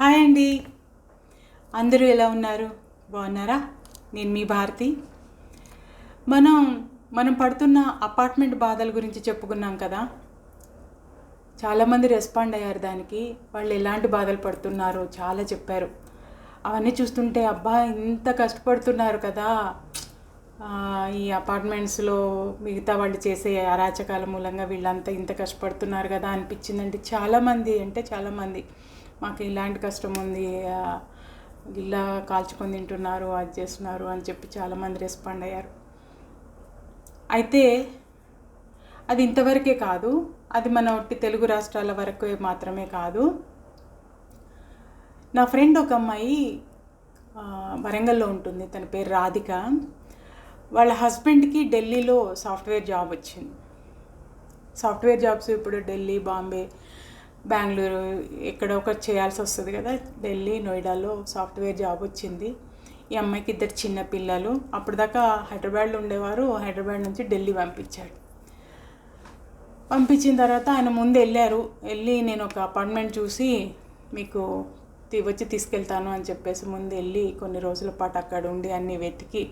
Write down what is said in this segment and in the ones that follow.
Hi అండి. అందరూ ఎలా ఉన్నారు? బాగున్నారా? నేను మీ భారతి. మనం మనం పడుతున్న అపార్ట్మెంట్ బాధల గురించి చెప్పుకున్నాం కదా? చాలామంది రెస్పాండ్ అయ్యారు దానికి. వాళ్ళు ఎలాంటి బాధలు పడుతున్నారో చాలా చెప్పారు. అవన్నీ చూస్తుంటే అబ్బా ఇంత కష్టపడుతున్నారు కదా. ఈ అపార్ట్మెంట్స్లో మిగతా వాళ్ళు చేసే అరాచకాల మూలంగా వీళ్ళంతా ఇంత కష్టపడుతున్నారు కదా అనిపించిందండి చాలామంది అంటే చాలామంది. మాకు ఇలాంటి కష్టం ఉంది ఇలా కాల్చుకొని తింటున్నారు అది చేస్తున్నారు అని చెప్పి చాలామంది రెస్పాండ్ అయ్యారు. అయితే అది ఇంతవరకే కాదు అది మన ఒట్టి తెలుగు రాష్ట్రాల వరకు మాత్రమే కాదు. నా ఫ్రెండ్ ఒక అమ్మాయి వరంగల్లో ఉంటుంది తన పేరు రాధిక. వాళ్ళ హస్బెండ్కి ఢిల్లీలో సాఫ్ట్వేర్ జాబ్ వచ్చింది. సాఫ్ట్వేర్ జాబ్స్ ఇప్పుడు ఢిల్లీ బాంబే బెంగళూరు ఎక్కడో ఒకటి చేయాల్సి వస్తుంది కదా. ఢిల్లీ నోయిడాలో సాఫ్ట్వేర్ జాబ్ వచ్చింది. ఈ అమ్మాయికి ఇద్దరు చిన్న పిల్లలు. అప్పటిదాకా దాకా హైదరాబాద్లో ఉండేవారు. హైదరాబాద్ నుంచి ఢిల్లీ పంపించాడు. పంపించిన తర్వాత ఆయన ముందు వెళ్ళారు. వెళ్ళి నేను ఒక అపార్ట్మెంట్ చూసి మీకు వచ్చి తీసుకెళ్తాను అని చెప్పేసి ముందు వెళ్ళి కొన్ని రోజుల పాటు అక్కడ ఉండి అన్ని వెతికి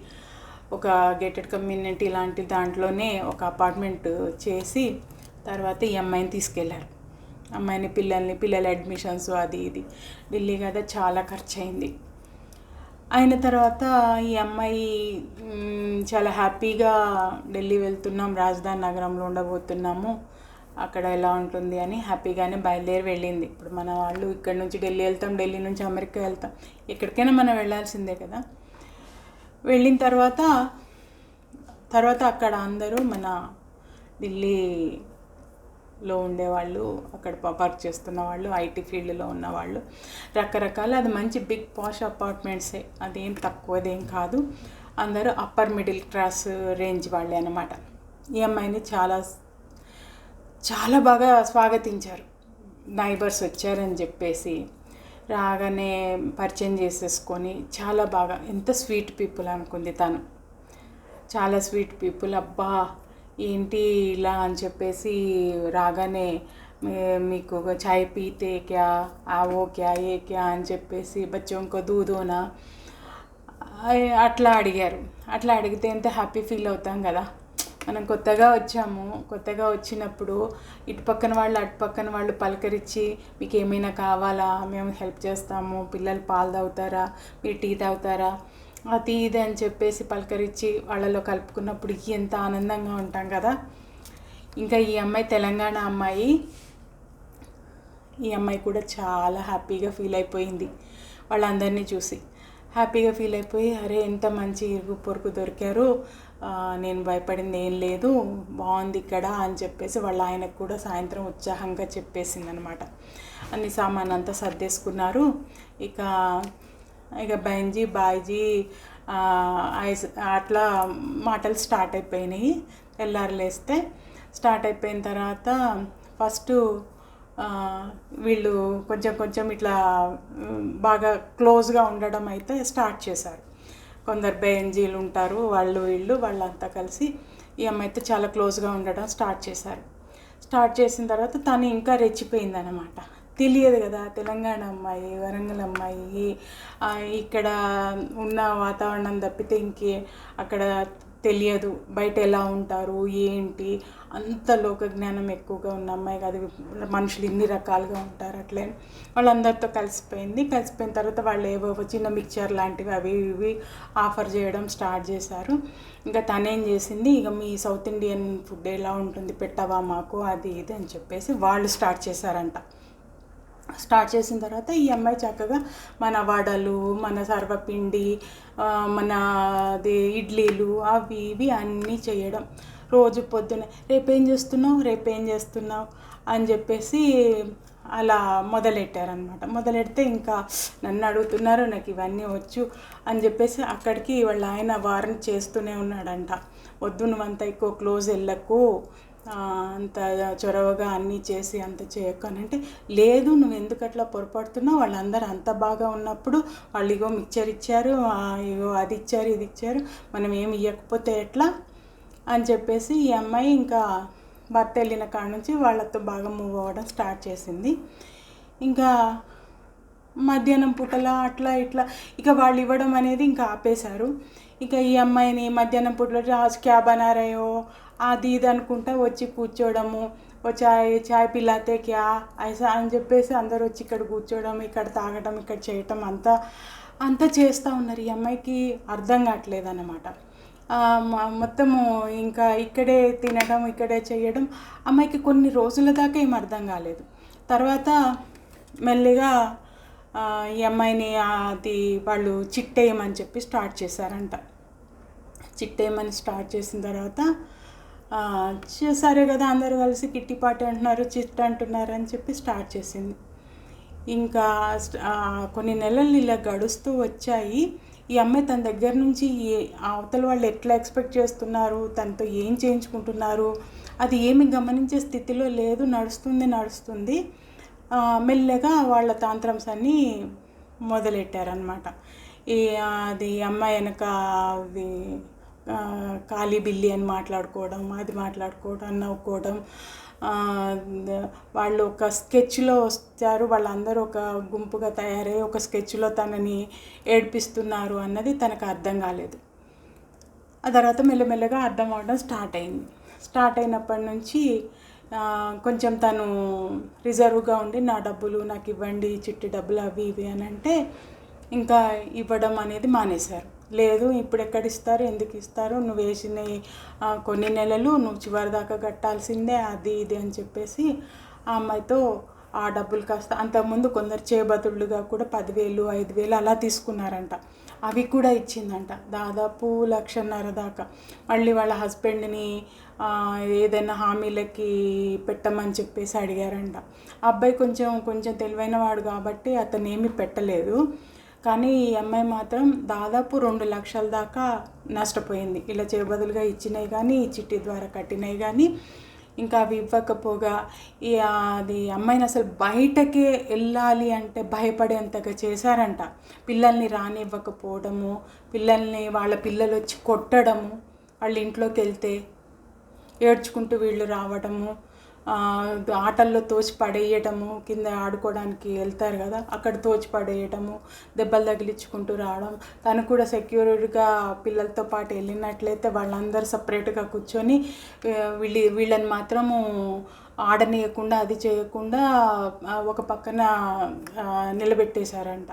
ఒక గేటెడ్ కమ్యూనిటీ లాంటి దాంట్లోనే ఒక అపార్ట్మెంట్ చేసి తర్వాత ఈ అమ్మాయిని తీసుకెళ్ళారు అమ్మాయిని పిల్లల్ని పిల్లల అడ్మిషన్స్ అది ఇది. ఢిల్లీ కదా చాలా ఖర్చు అయింది అయిన తర్వాత ఈ అమ్మాయి చాలా హ్యాపీగా ఢిల్లీ వెళ్తున్నాం రాజధాని నగరంలో ఉండబోతున్నాము. అక్కడ ఎలా ఉంటుంది అని హ్యాపీగానే బయలుదేరి వెళ్ళింది. ఇప్పుడు మన వాళ్ళు ఇక్కడ నుంచి ఢిల్లీ వెళ్తాం ఢిల్లీ నుంచి అమెరికా వెళ్తాం. ఎక్కడికైనా మనం వెళ్ళాల్సిందే కదా. వెళ్ళిన తర్వాత తర్వాత అక్కడ అందరూ మన ఢిల్లీ లో ఉండేవాళ్ళు అక్కడ ప- వర్క్ చేస్తున్న వాళ్ళు ఐటీ ఫీల్డ్లో ఉన్నవాళ్ళు రకరకాల అది మంచి బిగ్ పాష్ అపార్ట్మెంట్సే అదేం తక్కువదేం కాదు. అందరూ అప్పర్ మిడిల్ క్లాస్ రేంజ్ వాళ్ళే అనమాట ఈ అమ్మాయిని చాలా చాలా బాగా స్వాగతించారు. నైబర్స్ వచ్చారని చెప్పేసి రాగానే పరిచయం చేసేసుకొని చాలా బాగా ఎంత స్వీట్ పీపుల్ అనుకుంది తను. చాలా స్వీట్ పీపుల్ అబ్బా ఏంటి ఇలా అని చెప్పేసి రాగానే మీకు చాయ్ పీతే క్యా? ఆవో క్యా? ఏ క్యా? అని చెప్పేసి బచ్చంకో దూదోనా? అట్లా అడిగారు. అట్లా అడిగితే ఎంత హ్యాపీ ఫీల్ అవుతాం కదా. మనం కొత్తగా వచ్చాము. కొత్తగా వచ్చినప్పుడు ఇటు పక్కన వాళ్ళు అటు పక్కన వాళ్ళు పలకరించి మీకు ఏమైనా కావాలా? మేము హెల్ప్ చేస్తాము. పిల్లలు పాలు తాగుతారా? మీరు టీ తాగుతారా? అది ఇది అని చెప్పేసి పలకరించి వాళ్ళలో కలుపుకున్నప్పుడు ఎంత ఆనందంగా ఉంటాం కదా. ఇంకా ఈ అమ్మాయి తెలంగాణ అమ్మాయి. ఈ అమ్మాయి కూడా చాలా హ్యాపీగా ఫీల్ అయిపోయింది. వాళ్ళందరినీ చూసి హ్యాపీగా ఫీల్ అయిపోయి అరే ఎంత మంచి ఇరుగు పొరుగు దొరికారు. నేను భయపడింది ఏం లేదు. బాగుంది ఇక్కడ అని చెప్పేసి వాళ్ళ ఆయనకు కూడా సాయంత్రం ఉత్సాహంగా చెప్పేసింది అనమాట అన్ని సామాన్ అంతా సర్దేసుకున్నారు. ఇక ఇక బెంజీ బాయ్జీ ఐస్ అట్లా మాటలు స్టార్ట్ అయిపోయినాయి. తెల్లారులేస్తే స్టార్ట్ అయిపోయిన తర్వాత ఫస్ట్ వీళ్ళు కొంచెం కొంచెం ఇట్లా బాగా క్లోజ్గా ఉండడం అయితే స్టార్ట్ చేశారు. కొందరు బెంజీలు ఉంటారు వాళ్ళు వీళ్ళు వాళ్ళంతా కలిసి ఈ అయితే చాలా క్లోజ్గా ఉండడం స్టార్ట్ చేశారు. స్టార్ట్ చేసిన తర్వాత తను ఇంకా రెచ్చిపోయింది అనమాట తెలియదు కదా. తెలంగాణ అమ్మాయి వరంగల్ అమ్మాయి ఇక్కడ ఉన్న వాతావరణం తప్పితే ఇంకే అక్కడ తెలియదు. బయట ఎలా ఉంటారు ఏంటి? అంత లోక జ్ఞానం ఎక్కువగా ఉన్న అమ్మాయి కాదు. మనుషులు ఇన్ని రకాలుగా ఉంటారు అట్లే. వాళ్ళందరితో కలిసిపోయింది. కలిసిపోయిన తర్వాత వాళ్ళు ఏవో చిన్న మిక్చర్ లాంటివి అవి ఇవి ఆఫర్ చేయడం స్టార్ట్ చేశారు. ఇంకా తనేం చేసింది? ఇక మీ సౌత్ ఇండియన్ ఫుడ్ ఎలా ఉంటుంది? పెట్టవా మాకు? అది ఇది అని చెప్పేసి వాళ్ళు స్టార్ట్ చేశారంట. స్టార్ట్ చేసిన తర్వాత ఈ అమ్మాయి చక్కగా మన వడలు మన సర్వపిండి మన అది ఇడ్లీలు అవి ఇవి అన్నీ చేయడం. రోజు పొద్దున రేపేం చేస్తున్నావు? రేపేం చేస్తున్నావు? అని చెప్పేసి అలా మొదలెట్టారనమాట మొదలెడితే ఇంకా నన్ను అడుగుతున్నారు నాకు ఇవన్నీ వచ్చు అని చెప్పేసి అక్కడికి వాళ్ళ ఆయన వారం చేస్తూనే ఉన్నాడంట. వద్దు నువ్వంత ఎక్కువ క్లోజ్ వెళ్ళకు అంత చొరవగా అన్నీ చేసి అంత చేయకు అంటే లేదు నువ్వు ఎందుకు అట్లా పొరపడుతున్నావు వాళ్ళందరూ అంత బాగా ఉన్నప్పుడు వాళ్ళు ఇగో మిక్చర్ ఇచ్చారు ఇగో అది ఇచ్చారు ఇది ఇచ్చారు మనం ఏమి ఇవ్వకపోతే ఎట్లా? అని చెప్పేసి ఈ అమ్మాయి ఇంకా భర్త వెళ్ళిన కాడ నుంచి వాళ్ళతో బాగా మూవ్ అవ్వడం స్టార్ట్ చేసింది. ఇంకా మధ్యాహ్నం పూటలా అట్లా ఇట్లా ఇక వాళ్ళు ఇవ్వడం అనేది ఇంకా ఆపేశారు. ఇక ఈ అమ్మాయిని మధ్యాహ్నం పూటలో రాజ్ క్యాబ్ బనారయో అది ఇది అనుకుంటా వచ్చి కూర్చోవడము ఓ చాయ్ చాయ్ పిల్లాతే క్యా ఐసా అని చెప్పేసి అందరు వచ్చి ఇక్కడ కూర్చోవడం ఇక్కడ తాగడం ఇక్కడ చేయటం అంతా అంతా చేస్తూ ఉన్నారు. ఈ అమ్మాయికి అర్థం కావట్లేదు అన్నమాట మొత్తము ఇంకా ఇక్కడే తినడం ఇక్కడే చేయడం అమ్మాయికి కొన్ని రోజుల దాకా ఏం అర్థం కాలేదు. తర్వాత మెల్లిగా ఈ అమ్మాయిని అది వాళ్ళు చిట్టేయమని చెప్పి స్టార్ట్ చేశారంట. చిట్టేయమని స్టార్ట్ చేసిన తర్వాత సరే కదా అందరూ కలిసి కిట్టి పార్టీ అంటున్నారు చిట్ అంటున్నారు అని చెప్పి స్టార్ట్ చేసింది. ఇంకా కొన్ని నెలలు ఇలా గడుస్తూ వచ్చాయి. ఈ అమ్మాయి తన దగ్గర నుంచి ఏ- అవతల వాళ్ళు ఎట్లా ఎక్స్పెక్ట్ చేస్తున్నారు తనతో ఏం చేయించుకుంటున్నారు అది ఏమి గమనించే స్థితిలో లేదు నడుస్తుంది నడుస్తుంది. మెల్లగా వాళ్ళ తాంత్రమ్స్ అన్నీ మొదలెట్టారనమాట ఈ అది అమ్మాయి వెనక అది ఖాళీ బిల్లి అని మాట్లాడుకోవడం అది మాట్లాడుకోవడం నవ్వుకోవడం వాళ్ళు ఒక స్కెచ్లో వచ్చారు వాళ్ళందరూ ఒక గుంపుగా తయారై ఒక స్కెచ్లో తనని ఏడ్పిస్తున్నారు అన్నది తనకు అర్థం కాలేదు. ఆ తర్వాత మెల్లమెల్లగా అర్థం అవడం స్టార్ట్ అయింది. స్టార్ట్ అయినప్పటి నుంచి కొంచెం తను రిజర్వ్గా ఉండి నా డబ్బులు నాకు ఇవ్వండి చిట్టి డబ్బులు అవి ఇవి అని అంటే ఇంకా ఇవ్వడం అనేది మానేశారు. లేదు ఇప్పుడు ఎక్కడ ఇస్తారు ఎందుకు ఇస్తారు నువ్వు వేసిన కొన్ని నెలలు నువ్వు చివరి దాకా కట్టాల్సిందే అది ఇది అని చెప్పేసి ఆ అమ్మాయితో ఆ డబ్బులు కాస్త అంతకుముందు కొందరు చేబతుళ్ళుగా కూడా పదివేలు ఐదు వేలు అలా తీసుకున్నారంట. అవి కూడా ఇచ్చిందంట. దాదాపు లక్షన్నర దాకా. మళ్ళీ వాళ్ళ హస్బెండ్ని ఏదైనా హామీలకి పెట్టమని చెప్పేసి అడిగారంట. అబ్బాయి కొంచెం కొంచెం తెలివైన వాడు కాబట్టి అతను ఏమీ పెట్టలేదు. కానీ ఈ అమ్మాయి మాత్రం దాదాపు రెండు లక్షల దాకా నష్టపోయింది. ఇలా చేయబదులుగా ఇచ్చినాయి కానీ ఈ చిట్టి ద్వారా కట్టినాయి కానీ ఇంకా అవి ఇవ్వకపోగా ఈ అది అమ్మాయిని అసలు బయటకే వెళ్ళాలి అంటే భయపడేంతగా చేశారంట. పిల్లల్ని రానివ్వకపోవడము పిల్లల్ని వాళ్ళ పిల్లలు వచ్చి కొట్టడము వాళ్ళ ఇంట్లోకి వెళ్తే ఏడ్చుకుంటూ వీళ్ళు రావడము ఆటల్లో తోచి పడేయటము కింద ఆడుకోవడానికి వెళ్తారు కదా అక్కడ తోచి పడేయటము దెబ్బలు తగిలించుకుంటూ రావడం. తను కూడా సెక్యూర్డ్గా పిల్లలతో పాటు వెళ్ళినట్లయితే వాళ్ళందరూ సపరేట్గా కూర్చొని వీళ్ళు వీళ్ళని మాత్రము ఆడనీయకుండా అది చేయకుండా ఒక పక్కన నిలబెట్టేశారంట.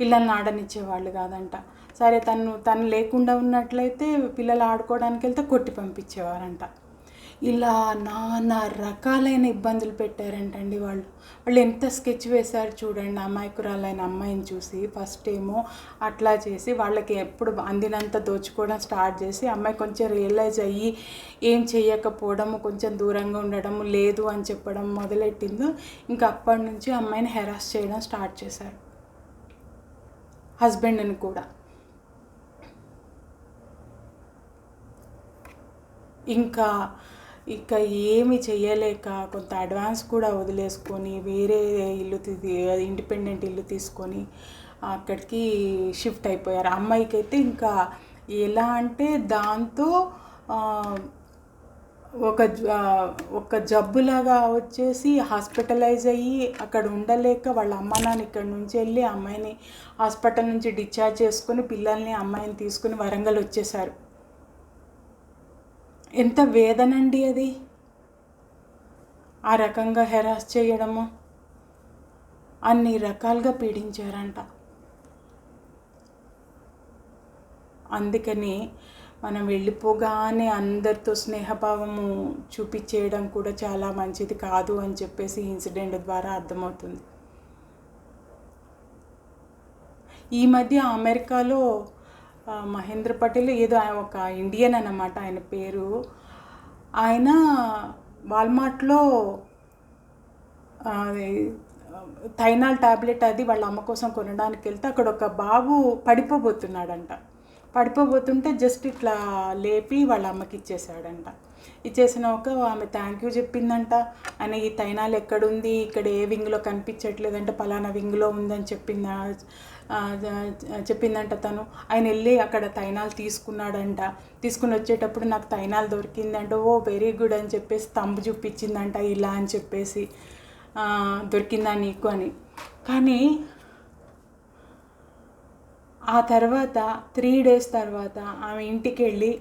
పిల్లల్ని ఆడనిచ్చేవాళ్ళు కాదంట. సరే తను తను లేకుండా ఉన్నట్లయితే పిల్లలు ఆడుకోవడానికి వెళ్తే కొట్టి పంపించేవారంట. ఇలా నానా రకాలైన ఇబ్బందులు పెట్టారంటండి వాళ్ళు. వాళ్ళు ఎంత స్కెచ్ వేశారు చూడండి అమాయకురాలైన అమ్మాయిని చూసి ఫస్ట్ ఏమో అట్లా చేసి వాళ్ళకి ఎప్పుడు అందినంత దోచుకోవడం స్టార్ట్ చేసి అమ్మాయి కొంచెం రియలైజ్ అయ్యి ఏం చేయకపోవడము కొంచెం దూరంగా ఉండడము లేదు అని చెప్పడం మొదలెట్టిందో ఇంకా అప్పటి నుంచి అమ్మాయిని హెరాస్ చేయడం స్టార్ట్ చేశారు. హస్బెండ్ని కూడా. ఇంకా ఇక ఏమి చేయలేక కొంత అడ్వాన్స్ కూడా వదిలేసుకొని వేరే ఇల్లు ఇండిపెండెంట్ ఇల్లు తీసుకొని అక్కడికి షిఫ్ట్ అయిపోయారు. అమ్మాయికి అయితే ఇంకా ఎలా అంటే దాంతో ఒక జ- ఒక జబ్బులాగా వచ్చేసి హాస్పిటలైజ్ అయ్యి అక్కడ ఉండలేక వాళ్ళ అమ్మ నాన్న ఇక్కడ నుంచి వెళ్ళి అమ్మాయిని హాస్పిటల్ నుంచి డిశ్చార్జ్ చేసుకుని పిల్లల్ని అమ్మాయిని తీసుకుని వరంగల్ వచ్చేసారు. ఎంత వేదనండి అది. ఆ రకంగా హెరాస్ చేయడము అన్ని రకాలుగా పీడించారంట. అందుకని మనం వెళ్ళిపోగానే అందరితో స్నేహభావము చూపించేయడం కూడా చాలా మంచిది కాదు అని చెప్పేసి ఇన్సిడెంట్ ద్వారా అర్థమవుతుంది. ఈ మధ్య అమెరికాలో మహేంద్ర పటేల్ ఏదో ఆయన ఒక ఇండియన్ అన్నమాట ఆయన పేరు. ఆయన వాల్మార్ట్లో థైనాల్ టాబ్లెట్ అది వాళ్ళ అమ్మ కోసం కొనడానికి వెళ్తే అక్కడ ఒక బాబు పడిపోబోతున్నాడంట. పడిపోబోతుంటే జస్ట్ ఇట్లా లేపి వాళ్ళ అమ్మకి ఇచ్చేసాడంట ఇచ్చేసిన ఒక ఆమె థ్యాంక్ యూ చెప్పిందంట. ఆయన ఈ తైనాలు ఎక్కడుంది? ఇక్కడ ఏ వింగ్లో కనిపించట్లేదంటే పలానా వింగ్లో ఉందని చెప్పిందా? చెప్పిందంట తను. ఆయన వెళ్ళి అక్కడ తైనాలు తీసుకున్నాడంట. తీసుకుని వచ్చేటప్పుడు నాకు తైనాలు దొరికిందంట. ఓ వెరీ గుడ్ అని చెప్పేసి తంబు చూపించిందంట. ఇలా అని చెప్పేసి దొరికిందా నీకు అని. కానీ ఆ తర్వాత త్రీ డేస్ తర్వాత ఆమె ఇంటికి వెళ్ళి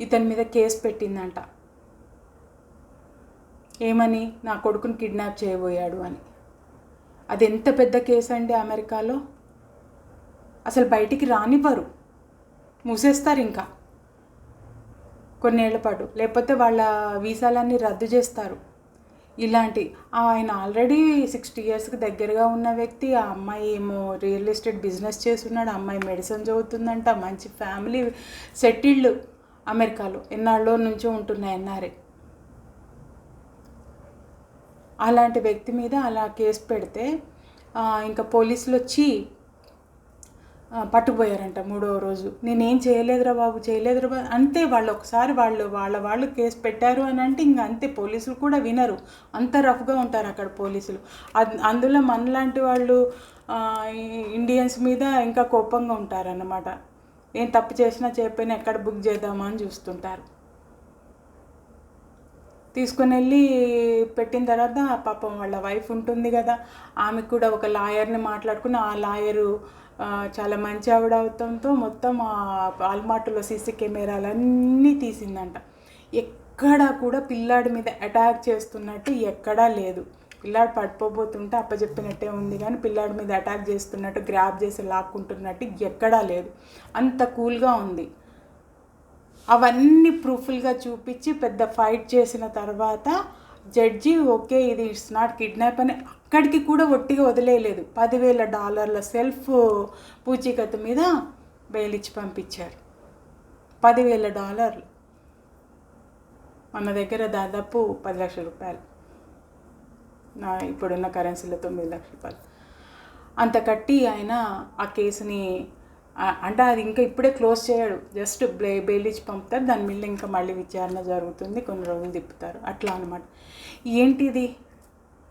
ఇతని మీద కేసు పెట్టిందంట. ఏమని? నా కొడుకుని కిడ్నాప్ చేయబోయాడు అని. అది ఎంత పెద్ద కేసు అండి అమెరికాలో? అసలు బయటికి రానివ్వరు. మూసేస్తారు ఇంకా. కొన్నేళ్ళ పాటు. లేకపోతే వాళ్ళ వీసాలన్నీ రద్దు చేస్తారు. ఇలాంటి ఆయన ఆల్రెడీ సిక్స్టీ ఇయర్స్కి దగ్గరగా ఉన్న వ్యక్తి ఆ అమ్మాయి ఏమో రియల్ ఎస్టేట్ బిజినెస్ చేస్తున్నాడు అమ్మాయి మెడిసిన్ చదువుతుందంట మంచి ఫ్యామిలీ సెటిల్డ్ అమెరికాలో ఎన్నాళ్ళో నుంచో ఉంటున్నాయి ఎన్ఆర్ఏ. అలాంటి వ్యక్తి మీద అలా కేసు పెడితే ఇంకా పోలీసులు వచ్చి పట్టుకుపోయారంట మూడవ రోజు. నేనేం చేయలేదురా బాబు చేయలేదురా బాబు అంతే వాళ్ళు ఒకసారి వాళ్ళు వాళ్ళ వాళ్ళు కేసు పెట్టారు అని అంటే ఇంక అంతే పోలీసులు కూడా వినరు. అంత రఫ్గా ఉంటారు అక్కడ పోలీసులు. అందులో మనలాంటి వాళ్ళు ఇండియన్స్ మీద ఇంకా కోపంగా ఉంటారన్నమాట. ఏం తప్పు చేసినా చెప్పినా ఎక్కడ బుక్ చేద్దామా అని చూస్తుంటారు. తీసుకొని వెళ్ళి పెట్టిన తర్వాత పాపం వాళ్ళ వైఫ్ ఉంటుంది కదా ఆమెకు కూడా ఒక లాయర్ని మాట్లాడుకుని ఆ లాయరు చాలా మంచి ఆవిడ అవడంతో మొత్తం ఆ ఆల్మార్ట్లో సీసీ కెమెరాలన్నీ తీసిందంట. ఎక్కడా కూడా పిల్లాడి మీద అటాక్ చేస్తున్నట్టు ఎక్కడా లేదు. పిల్లాడు పడిపోబోతుంటే అప్పచెప్పినట్టే ఉంది కానీ పిల్లాడి మీద అటాక్ చేస్తున్నట్టు గ్రాప్ చేసి లాక్కుంటున్నట్టు ఎక్కడా లేదు. అంత కూల్గా ఉంది. అవన్నీ ప్రూఫ్లుగా చూపించి పెద్ద ఫైట్ చేసిన తర్వాత జడ్జి ఓకే ఇది ఇట్స్ నాట్ కిడ్నాప్ అని అక్కడికి కూడా ఒట్టిగా వదిలేయలేదు. పదివేల డాలర్ల సెల్ఫ్ పూచీకత్తు మీద బెయిల్ ఇచ్చి పంపించారు. పదివేల డాలర్లు. మన దగ్గర దాదాపు పది లక్షల రూపాయలు. నా ఇప్పుడున్న కరెన్సీలో తొమ్మిది లక్షల రూపాయలు. అంత కట్టి ఆయన ఆ కేసుని అంటే అది ఇంకా ఇప్పుడే క్లోజ్ చేయడు. జస్ట్ బ్లే బెయిల్ ఇచ్చి పంపుతారు. దాని మీద ఇంకా మళ్ళీ విచారణ జరుగుతుంది. కొన్ని రోజులు తిప్పుతారు. అట్లా అనమాట ఏంటిది?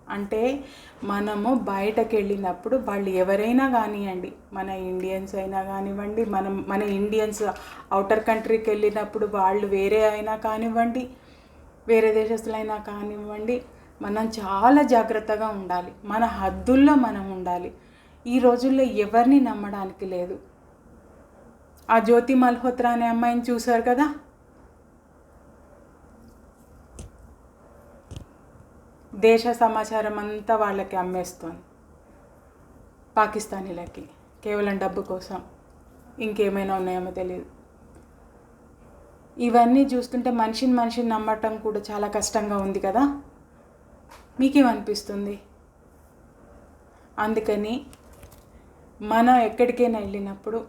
అంటే మనము బయటకు వెళ్ళినప్పుడు వాళ్ళు ఎవరైనా కానివ్వండి మన ఇండియన్స్ అయినా కానివ్వండి మనం మన ఇండియన్స్ అవుటర్ కంట్రీకి వెళ్ళినప్పుడు వాళ్ళు వేరే అయినా కానివ్వండి వేరే దేశస్తులైనా కానివ్వండి మనం చాలా జాగ్రత్తగా ఉండాలి. మన హద్దుల్లో మనం ఉండాలి. ఈ రోజుల్లో ఎవరిని నమ్మడానికి లేదు. ఆ జ్యోతి మల్హోత్రా అనే అమ్మాయిని చూశారు కదా? దేశ సమాచారం అంతా వాళ్ళకి అమ్మేస్తోంది. పాకిస్తానీలకి. కేవలం డబ్బు కోసం. ఇంకేమైనా ఉన్నాయేమో తెలియదు ఇవన్నీ చూస్తుంటే మనిషిని మనిషిని నమ్మటం కూడా చాలా కష్టంగా ఉంది కదా? మీకేమనిపిస్తుంది? అందుకని మనం ఎక్కడికైనా వెళ్ళినప్పుడు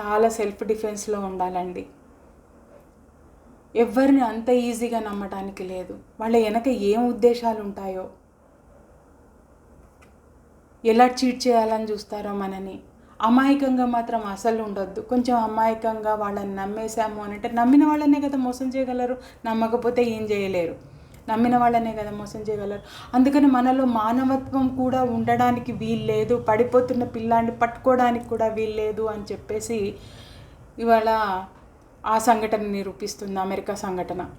చాలా సెల్ఫ్ డిఫెన్స్లో ఉండాలండి. ఎవరిని అంత ఈజీగా నమ్మటానికి లేదు. వాళ్ళ వెనక ఏం ఉద్దేశాలు ఉంటాయో? ఎలా చీట్ చేయాలని చూస్తారో మనని? అమాయకంగా మాత్రం అసలు ఉండొద్దు. కొంచెం అమాయకంగా వాళ్ళని నమ్మేశాము అని అంటే నమ్మిన వాళ్ళనే కదా మోసం చేయగలరు? నమ్మకపోతే ఏం చేయలేరు. నమ్మిన వాళ్ళనే కదా మోసం చేయగలరు. అందుకని మనలో మానవత్వం కూడా ఉండడానికి వీల్లేదు పడిపోతున్న పిల్లాన్ని పట్టుకోవడానికి కూడా వీల్లేదు అని చెప్పేసి ఇవాళ ఆ సంఘటన నిరూపిస్తుంది అమెరికా సంఘటన.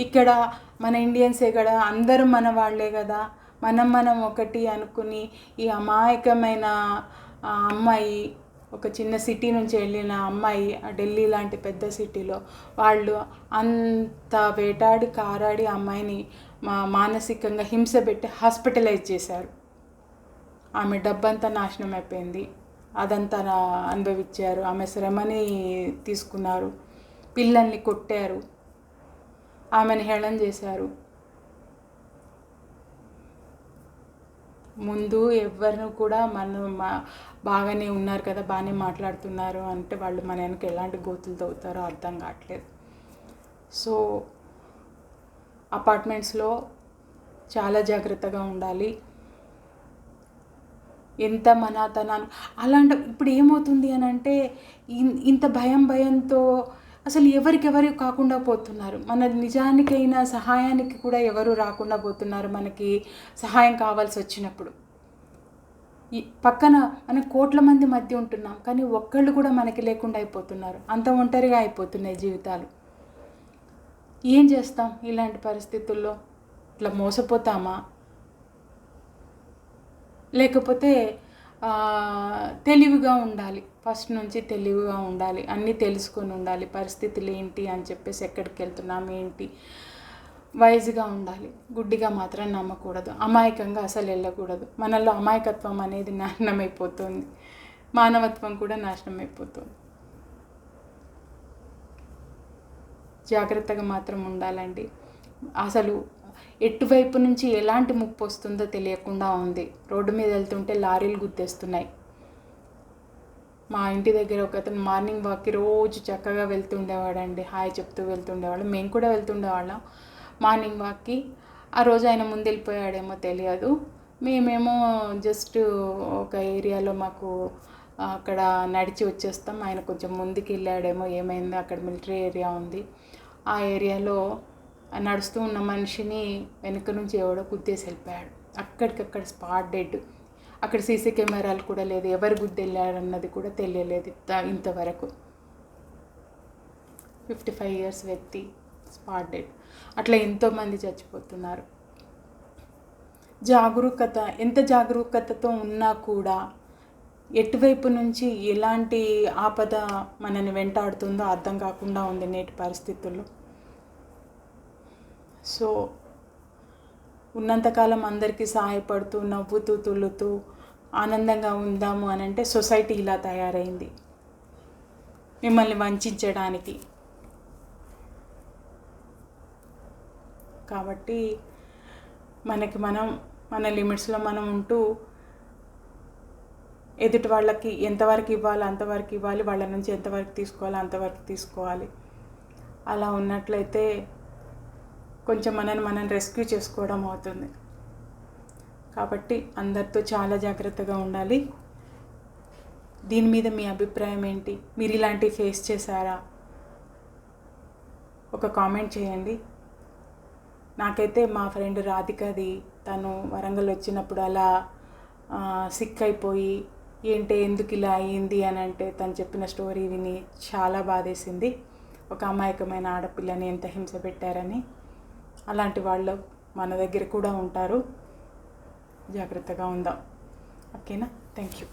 ఇక్కడ మన ఇండియన్సే కదా అందరూ మన వాళ్ళే కదా. మనం మనం ఒకటి అనుకుని ఈ అమాయకమైన అమ్మాయి ఒక చిన్న సిటీ నుంచి వెళ్ళిన అమ్మాయి ఢిల్లీ లాంటి పెద్ద సిటీలో వాళ్ళు అంత వేటాడి కారాడి అమ్మాయిని మా మానసికంగా హింస పెట్టి హాస్పిటలైజ్ చేశారు. ఆమె డబ్బంతా నాశనం అయిపోయింది. అదంతా అనుభవించారు. ఆమె శ్రమని తీసుకున్నారు. పిల్లల్ని కొట్టారు. ఆమెను హేళన చేశారు. ముందు ఎవరిని కూడా మనం మా బాగానే ఉన్నారు కదా బాగానే మాట్లాడుతున్నారు అంటే వాళ్ళు మన వెనక ఎలాంటి గోతులు తవ్వుతారో అర్థం కావట్లేదు. సో అపార్ట్మెంట్స్లో చాలా జాగ్రత్తగా ఉండాలి. ఎంత మనాతనాన్ని అలాంటి ఇప్పుడు ఏమవుతుంది అని అంటే ఇన్- ఇంత భయం భయంతో అసలు ఎవరికెవరు కాకుండా పోతున్నారు? మన నిజానికైనా సహాయానికి కూడా ఎవరు రాకుండా పోతున్నారు మనకి సహాయం కావాల్సి వచ్చినప్పుడు? ఈ పక్కన మనం కోట్ల మంది మధ్య ఉంటున్నాం కానీ ఒక్కళ్ళు కూడా మనకి లేకుండా అయిపోతున్నారు. అంత ఒంటరిగా అయిపోతున్నాయి జీవితాలు. ఏం చేస్తాం ఇలాంటి పరిస్థితుల్లో? ఇట్లా మోసపోతామా? లేకపోతే తెలివిగా ఉండాలి. ఫస్ట్ నుంచి తెలివిగా ఉండాలి. అన్నీ తెలుసుకొని ఉండాలి. పరిస్థితులు ఏంటి అని చెప్పేసి ఎక్కడికి వెళ్తున్నాం ఏంటి? వైజ్గా ఉండాలి. గుడ్డిగా మాత్రం నమ్మకూడదు. అమాయకంగా అసలు వెళ్ళకూడదు. మనలో అమాయకత్వం అనేది నాశనం అయిపోతుంది మానవత్వం కూడా నాశనం అయిపోతుంది జాగ్రత్తగా మాత్రం ఉండాలండి. అసలు ఎటువైపు నుంచి ఎలాంటి ముప్పు వస్తుందో తెలియకుండా ఉంది. రోడ్డు మీద వెళ్తుంటే లారీలు గుద్దేస్తున్నాయి. మా ఇంటి దగ్గర ఒక అతను మార్నింగ్ వాక్కి రోజు చక్కగా వెళ్తుండేవాడండి హాయ్ చెప్తూ వెళ్తుండేవాడు మేము కూడా వెళ్తుండేవాళ్ళం మార్నింగ్ వాక్కి ఆ రోజు ఆయన ముందు వెళ్ళిపోయాడేమో తెలియదు. మేమేమో జస్ట్ ఒక ఏరియాలో మాకు అక్కడ నడిచి వచ్చేస్తాం. ఆయన కొంచెం ముందుకు వెళ్ళాడేమో ఏమైందో. అక్కడ మిలిటరీ ఏరియా ఉంది. ఆ ఏరియాలో నడుస్తూ ఉన్న మనిషిని వెనుక నుంచి ఎవడో గుద్దేసి వెళ్ళిపోయాడు. అక్కడికక్కడ స్పాట్ డెడ్ అక్కడ సీసీ కెమెరాలు కూడా లేదు. ఎవరు గుద్దెళ్ళారన్నది కూడా తెలియలేదు ఇంతవరకు. ఫిఫ్టీ ఫైవ్ ఇయర్స్ వ్యక్తి స్పాట్ డెడ్ అట్లా ఎంతోమంది చచ్చిపోతున్నారు. జాగరూకత ఎంత జాగరూకతతో ఉన్నా కూడా ఎటువైపు నుంచి ఎలాంటి ఆపద మనని వెంటాడుతుందో అర్థం కాకుండా ఉంది నేటి పరిస్థితుల్లో. సో ఉన్నంతకాలం అందరికీ సహాయపడుతూ నవ్వుతూ తుల్లుతూ ఆనందంగా ఉందాము అని అంటే సొసైటీ ఇలా తయారైంది. మిమ్మల్ని వంచడానికి. కాబట్టి మనకి మనం మన లిమిట్స్లో మనం ఉంటూ ఎదుటి వాళ్ళకి ఎంతవరకు ఇవ్వాలో అంతవరకు ఇవ్వాలి వాళ్ళ నుంచి ఎంతవరకు తీసుకోవాలో అంతవరకు తీసుకోవాలి. అలా ఉన్నట్లయితే కొంచెం మనని మనం రెస్క్యూ చేసుకోవడం అవుతుంది. కాబట్టి అందరితో చాలా జాగ్రత్తగా ఉండాలి. దీని మీద మీ అభిప్రాయం ఏంటి? మీరు ఇలాంటివి ఫేస్ చేశారా? ఒక కామెంట్ చేయండి. నాకైతే మా ఫ్రెండ్ రాధికది తను వరంగల్ వచ్చినప్పుడు అలా సిక్ అయిపోయి ఏంటి ఎందుకు ఇలా అయ్యింది అని అంటే తను చెప్పిన స్టోరీ విని చాలా బాధేసింది. ఒక అమాయకమైన ఆడపిల్లని ఎంత హింస పెట్టారని. అలాంటి వాళ్ళు మన దగ్గర కూడా ఉంటారు. జాగ్రత్తగా ఉందాం. ఓకేనా? Thank you